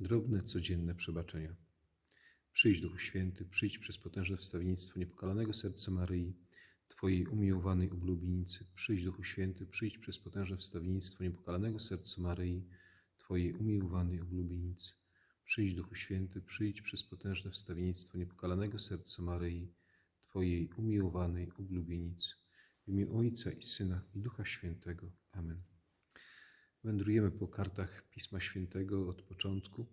Drobne, codzienne przebaczenia. Przyjdź, Duchu Święty, przyjdź przez potężne wstawiennictwo niepokalanego serca Maryi, Twojej umiłowanej oblubienicy. Przyjdź, Duchu Święty, przyjdź przez potężne wstawiennictwo niepokalanego serca Maryi, Twojej umiłowanej oblubienicy. Przyjdź, Duchu Święty, przyjdź przez potężne wstawiennictwo niepokalanego serca Maryi, Twojej umiłowanej oblubienicy. W imię Ojca i Syna i Ducha Świętego. Amen. Wędrujemy po kartach Pisma Świętego od początku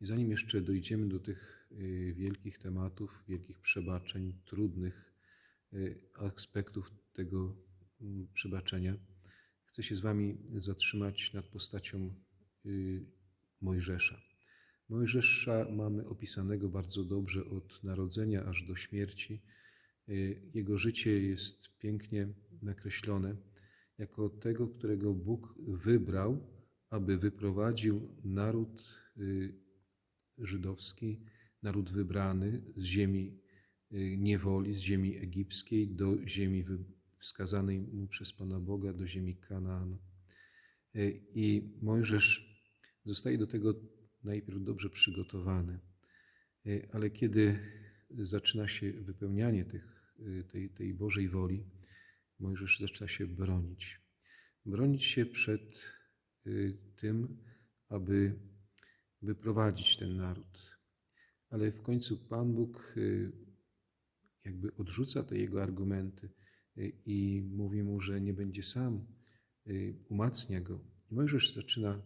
i zanim jeszcze dojdziemy do tych y, wielkich tematów, wielkich przebaczeń, trudnych y, aspektów tego mm, przebaczenia, chcę się z Wami zatrzymać nad postacią y, Mojżesza. Mojżesza mamy opisanego bardzo dobrze od narodzenia aż do śmierci. Jego życie jest pięknie nakreślone jako tego, którego Bóg wybrał, aby wyprowadził naród y, żydowski, naród wybrany z ziemi y, niewoli, z ziemi egipskiej do ziemi wskazanej mu przez Pana Boga, do ziemi Kanaan. Y, I Mojżesz zostaje do tego najpierw dobrze przygotowany, ale kiedy zaczyna się wypełnianie tych, tej, tej Bożej woli, Mojżesz zaczyna się bronić. Bronić się przed y, tym, aby wyprowadzić ten naród. Ale w końcu Pan Bóg y, jakby odrzuca te jego argumenty y, i mówi mu, że nie będzie sam, umacnia go. Mojżesz zaczyna,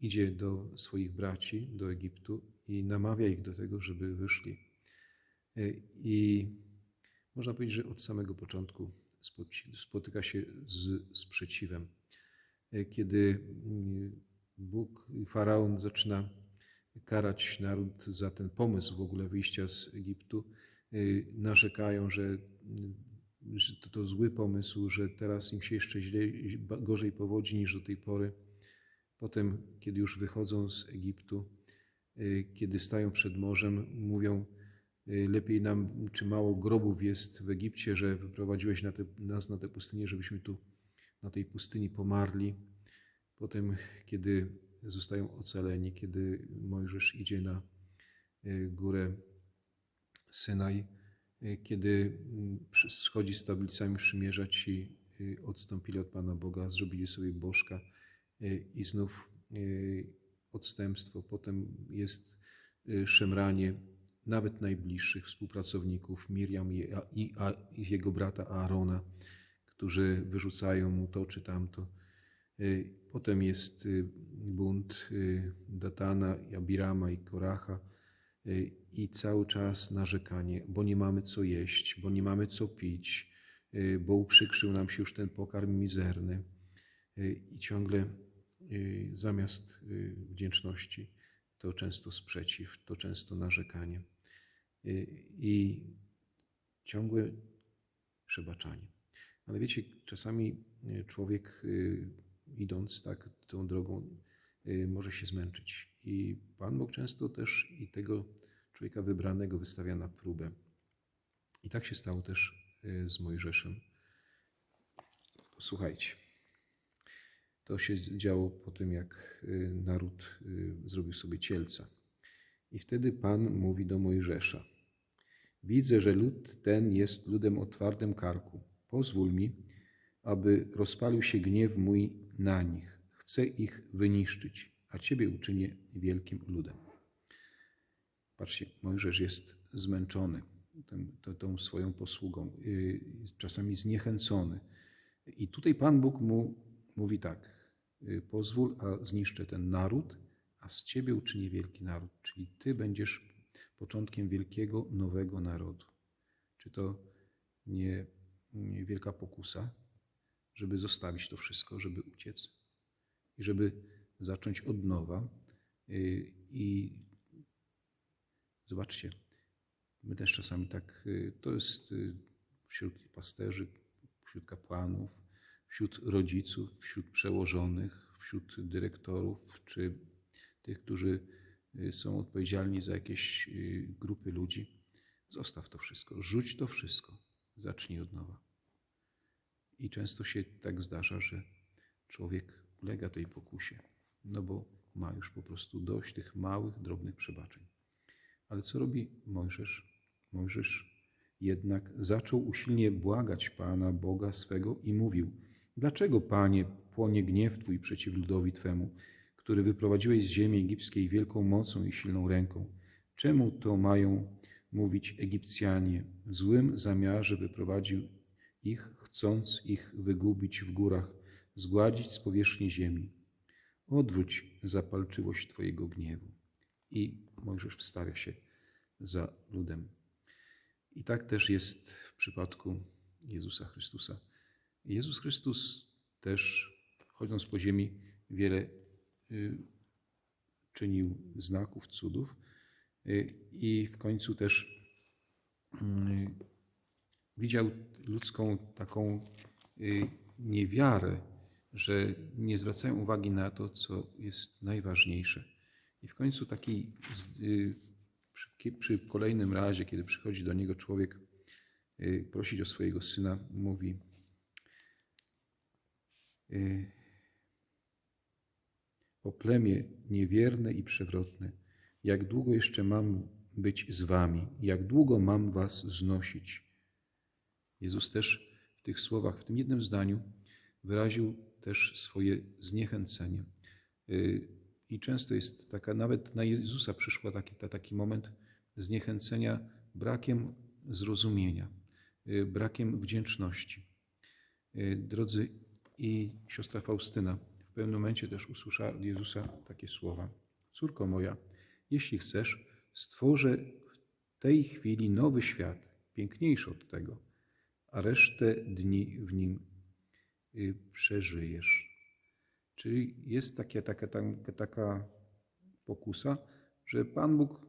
idzie do swoich braci, do Egiptu i namawia ich do tego, żeby wyszli. I można powiedzieć, że od samego początku spotyka się z sprzeciwem. Kiedy mm, Bóg, faraon zaczyna karać naród za ten pomysł w ogóle wyjścia z Egiptu, y, narzekają, że, mm, że to, to zły pomysł, że teraz im się jeszcze źle, gorzej powodzi niż do tej pory. Potem, kiedy już wychodzą z Egiptu, y, kiedy stają przed morzem, mówią, lepiej nam, czy mało grobów jest w Egipcie, że wyprowadziłeś na te, nas na tę pustynię, żebyśmy tu na tej pustyni pomarli. Potem, kiedy zostają ocaleni, kiedy Mojżesz idzie na y, górę Synaj, y, kiedy mm, schodzi z tablicami przymierza ci y, odstąpili od Pana Boga, zrobili sobie bożka y, i znów y, odstępstwo. Potem jest y, szemranie nawet najbliższych współpracowników Miriam i, jego brata Aarona, którzy wyrzucają mu to czy tamto. Y, Potem jest y, bunt y, Datana, Abirama i Koracha i cały czas narzekanie, bo nie mamy co jeść, bo nie mamy co pić, bo uprzykrzył nam się już ten pokarm mizerny i ciągle zamiast wdzięczności to często sprzeciw, to często narzekanie i ciągłe przebaczanie. Ale wiecie, czasami y, człowiek y, idąc tak tą drogą y, może się zmęczyć. I Pan Bóg często też i tego człowieka wybranego wystawia na próbę. I tak się stało też y, z Mojżeszem. Posłuchajcie. To się działo po tym, jak y, naród y, zrobił sobie cielca. I wtedy Pan mówi do Mojżesza: Widzę, że lud ten jest ludem o twardym karku. Pozwól mi, aby rozpalił się gniew mój na nich. Chcę ich wyniszczyć, a Ciebie uczynię wielkim ludem. Patrzcie, Mojżesz jest zmęczony to, tą swoją posługą, jest czasami zniechęcony. I tutaj Pan Bóg mu mówi tak: Pozwól, a zniszczę ten naród, a z Ciebie uczynię wielki naród. Czyli Ty będziesz początkiem wielkiego, nowego narodu. Czy to nie, nie wielka pokusa, żeby zostawić to wszystko, żeby uciec i żeby zacząć od nowa? Yy, I zobaczcie, my też czasami tak, yy, to jest wśród pasterzy, wśród kapłanów, wśród rodziców, wśród przełożonych, wśród dyrektorów, czy tych, którzy y, są odpowiedzialni za jakieś y, grupy ludzi. Zostaw to wszystko, rzuć to wszystko, zacznij od nowa. I często się tak zdarza, że człowiek ulega tej pokusie, no bo ma już po prostu dość tych małych, drobnych przebaczeń. Ale co robi Mojżesz? Mojżesz jednak zaczął usilnie błagać Pana Boga swego i mówił: Dlaczego, Panie, płonie gniew Twój przeciw ludowi Twemu, który wyprowadziłeś z ziemi egipskiej wielką mocą i silną ręką? Czemu to mają mówić Egipcjanie? W złym zamiarze wyprowadził ich, chcąc ich wygubić w górach, zgładzić z powierzchni ziemi. Odwróć zapalczywość Twojego gniewu. I Mojżesz wstawia się za ludem. I tak też jest w przypadku Jezusa Chrystusa. Jezus Chrystus też, chodząc po ziemi, wiele y, czynił znaków, cudów y, i w końcu też y, widział ludzką taką niewiarę, że nie zwracają uwagi na to, co jest najważniejsze. I w końcu taki przy, przy kolejnym razie, kiedy przychodzi do niego człowiek prosić o swojego syna, mówi: O plemię niewierne i przewrotne, jak długo jeszcze mam być z wami, jak długo mam was znosić? Jezus też w tych słowach, w tym jednym zdaniu, wyraził też swoje zniechęcenie. I często jest taka, nawet na Jezusa przyszła taki, taki moment zniechęcenia brakiem zrozumienia, brakiem wdzięczności. Drodzy, i siostra Faustyna w pewnym momencie też usłyszała od Jezusa takie słowa: Córko moja, jeśli chcesz, stworzę w tej chwili nowy świat, piękniejszy od tego, a resztę dni w nim y, przeżyjesz. Czyli jest taka, taka, taka, taka pokusa, że Pan Bóg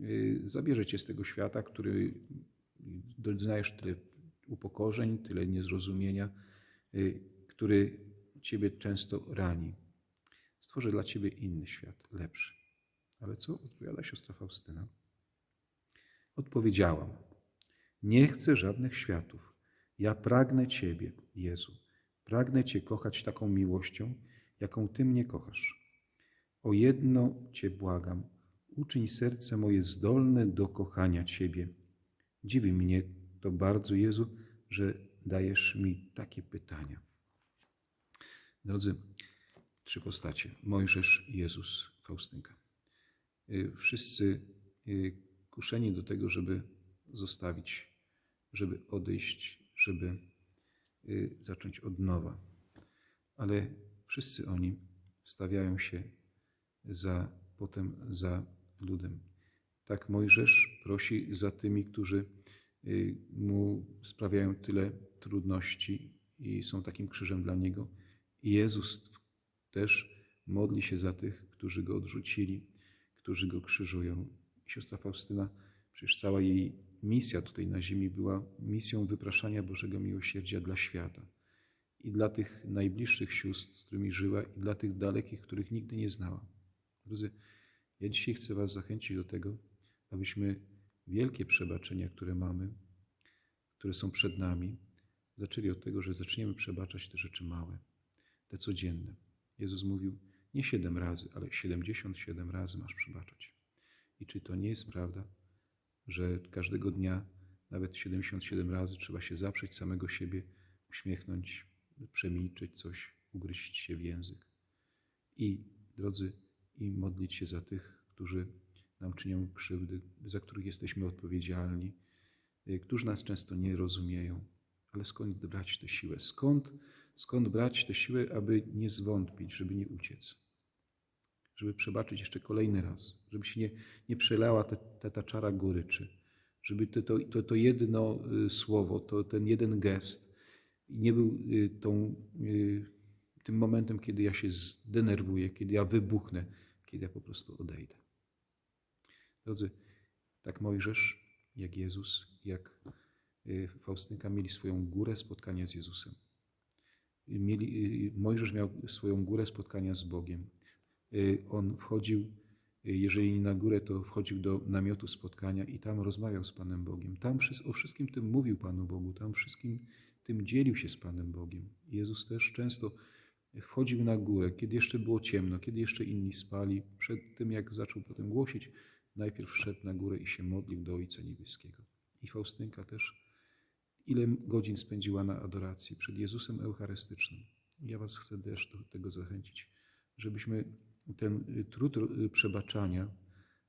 y, zabierze cię z tego świata, który doznajesz tyle upokorzeń, tyle niezrozumienia, y, który Ciebie często rani. Stworzę dla Ciebie inny świat, lepszy. Ale co odpowiada siostra Faustyna? Odpowiedziałam: Nie chcę żadnych światów. Ja pragnę Ciebie, Jezu. Pragnę Cię kochać taką miłością, jaką Ty mnie kochasz. O jedno Cię błagam, uczyń serce moje zdolne do kochania Ciebie. Dziwi mnie to bardzo, Jezu, że dajesz mi takie pytania. Drodzy, trzy postacie: Mojżesz, Jezus, Faustynka. Y, wszyscy y, kuszeni do tego, żeby zostawić, żeby odejść, żeby y, zacząć od nowa. Ale wszyscy oni stawiają się za, potem za ludem. Tak Mojżesz prosi za tymi, którzy mu sprawiają tyle trudności i są takim krzyżem dla niego. Jezus też modli się za tych, którzy go odrzucili, którzy go krzyżują. Siostra Faustyna, przecież cała jej misja tutaj na ziemi była misją wypraszania Bożego miłosierdzia dla świata. I dla tych najbliższych sióstr, z którymi żyła, i dla tych dalekich, których nigdy nie znała. Drodzy, ja dzisiaj chcę Was zachęcić do tego, abyśmy wielkie przebaczenia, które mamy, które są przed nami, zaczęli od tego, że zaczniemy przebaczać te rzeczy małe te codzienne. Jezus mówił nie siedem razy, ale siedemdziesiąt siedem razy masz przebaczać. I czy to nie jest prawda, że każdego dnia, nawet 77 razy, trzeba się zaprzeć samego siebie, uśmiechnąć, przemilczeć coś, ugryźć się w język. I, drodzy, i modlić się za tych, którzy nam czynią krzywdy, za których jesteśmy odpowiedzialni, y, którzy nas często nie rozumieją. Ale skąd brać tę siłę? Skąd skąd brać tę siłę, aby nie zwątpić, żeby nie uciec, żeby przebaczyć jeszcze kolejny raz, żeby się nie, nie przelała ta czara goryczy, żeby to, to, to, to jedno y, słowo, to, ten jeden gest nie był y, tą, y, tym momentem, kiedy ja się zdenerwuję, kiedy ja wybuchnę, kiedy ja po prostu odejdę. Drodzy, tak Mojżesz, jak Jezus, jak Faustynka mieli swoją górę spotkania z Jezusem mieli, Mojżesz miał swoją górę spotkania z Bogiem. Y, on wchodził, y, jeżeli nie na górę, to wchodził do namiotu spotkania i tam rozmawiał z Panem Bogiem. Tam o wszystkim tym mówił Panu Bogu, tam wszystkim tym dzielił się z Panem Bogiem. Jezus też często wchodził na górę, kiedy jeszcze było ciemno, kiedy jeszcze inni spali, przed tym jak zaczął potem głosić, najpierw wszedł na górę i się modlił do Ojca Niebieskiego. I Faustynka też, ile godzin spędziła na adoracji przed Jezusem Eucharystycznym. Ja Was chcę też do tego zachęcić, żebyśmy ten trud przebaczania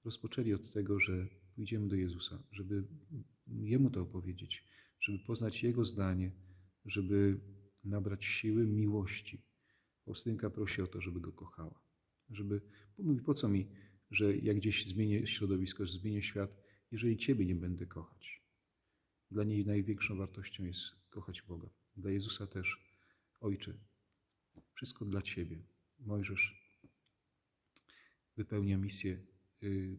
rozpoczęli od tego, że pójdziemy do Jezusa, żeby Jemu to opowiedzieć, żeby poznać Jego zdanie, żeby nabrać siły miłości. Faustynka prosi o to, żeby go kochała. Żeby, bo mówi, po co mi, że jak gdzieś zmienię środowisko, że zmienię świat, jeżeli Ciebie nie będę kochać. Dla niej największą wartością jest kochać Boga. Dla Jezusa też, Ojcze, wszystko dla Ciebie. Mojżesz wypełnia misję y,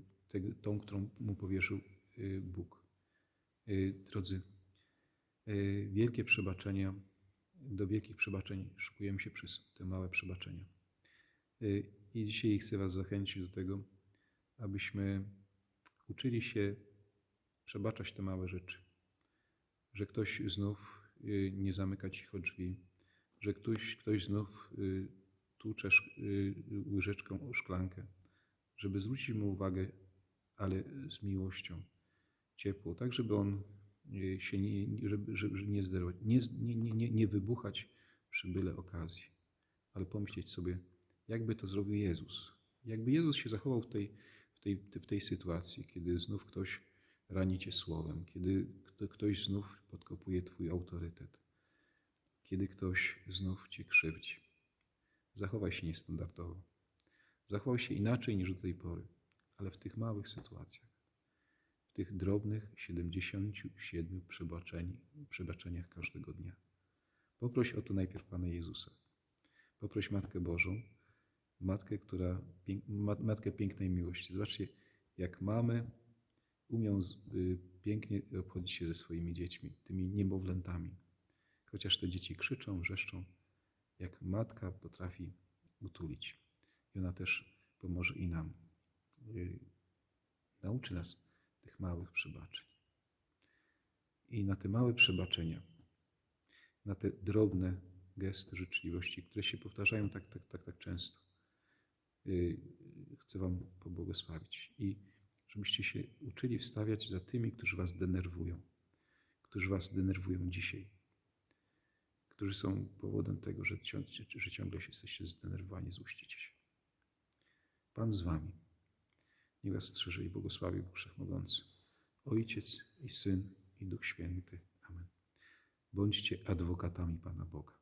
tą, którą mu powierzył y, Bóg. Y, Drodzy, wielkie przebaczenia, do wielkich przebaczeń szykujemy się przez te małe przebaczenia. I dzisiaj chcę Was zachęcić do tego, abyśmy uczyli się przebaczać te małe rzeczy. Że ktoś znów y, nie zamyka cicho drzwi, że ktoś, ktoś znów y, tłucze y, łyżeczką o szklankę, żeby zwrócić mu uwagę, ale z miłością, ciepło, tak żeby on się nie, żeby, żeby nie zderować, nie, z- nie, nie, nie, nie wybuchać przy byle okazji, ale pomyśleć sobie, jakby to zrobił Jezus. Jakby Jezus się zachował w tej, w tej, w tej sytuacji, kiedy znów ktoś rani cię słowem, kiedy kto- ktoś znów podkopuje twój autorytet, kiedy ktoś znów cię krzywdzi. Zachowaj się niestandardowo. Zachowaj się inaczej niż do tej pory, ale w tych małych sytuacjach, w tych drobnych 77 przebaczeń, przebaczeniach każdego dnia. Poproś o to najpierw Pana Jezusa. Poproś Matkę Bożą, Matkę, która, Matkę pięknej miłości. Zobaczcie, jak mamy umią y, pięknie obchodzić się ze swoimi dziećmi, tymi niemowlętami. Chociaż te dzieci krzyczą, wrzeszczą, jak matka potrafi utulić. I ona też pomoże i nam. Y, Nauczy nas tych małych przebaczeń. I na te małe przebaczenia, na te drobne gesty życzliwości, które się powtarzają tak, tak, tak, tak często, y, chcę Wam pobłogosławić. I żebyście się uczyli wstawiać za tymi, którzy Was denerwują, którzy Was denerwują dzisiaj, którzy są powodem tego, że, cią- że ciągle się jesteście zdenerwowani, złościcie się. Pan z Wami. Niech Was strzeże i błogosławi Bóg Wszechmogący, Ojciec i Syn i Duch Święty. Amen. Bądźcie adwokatami Pana Boga.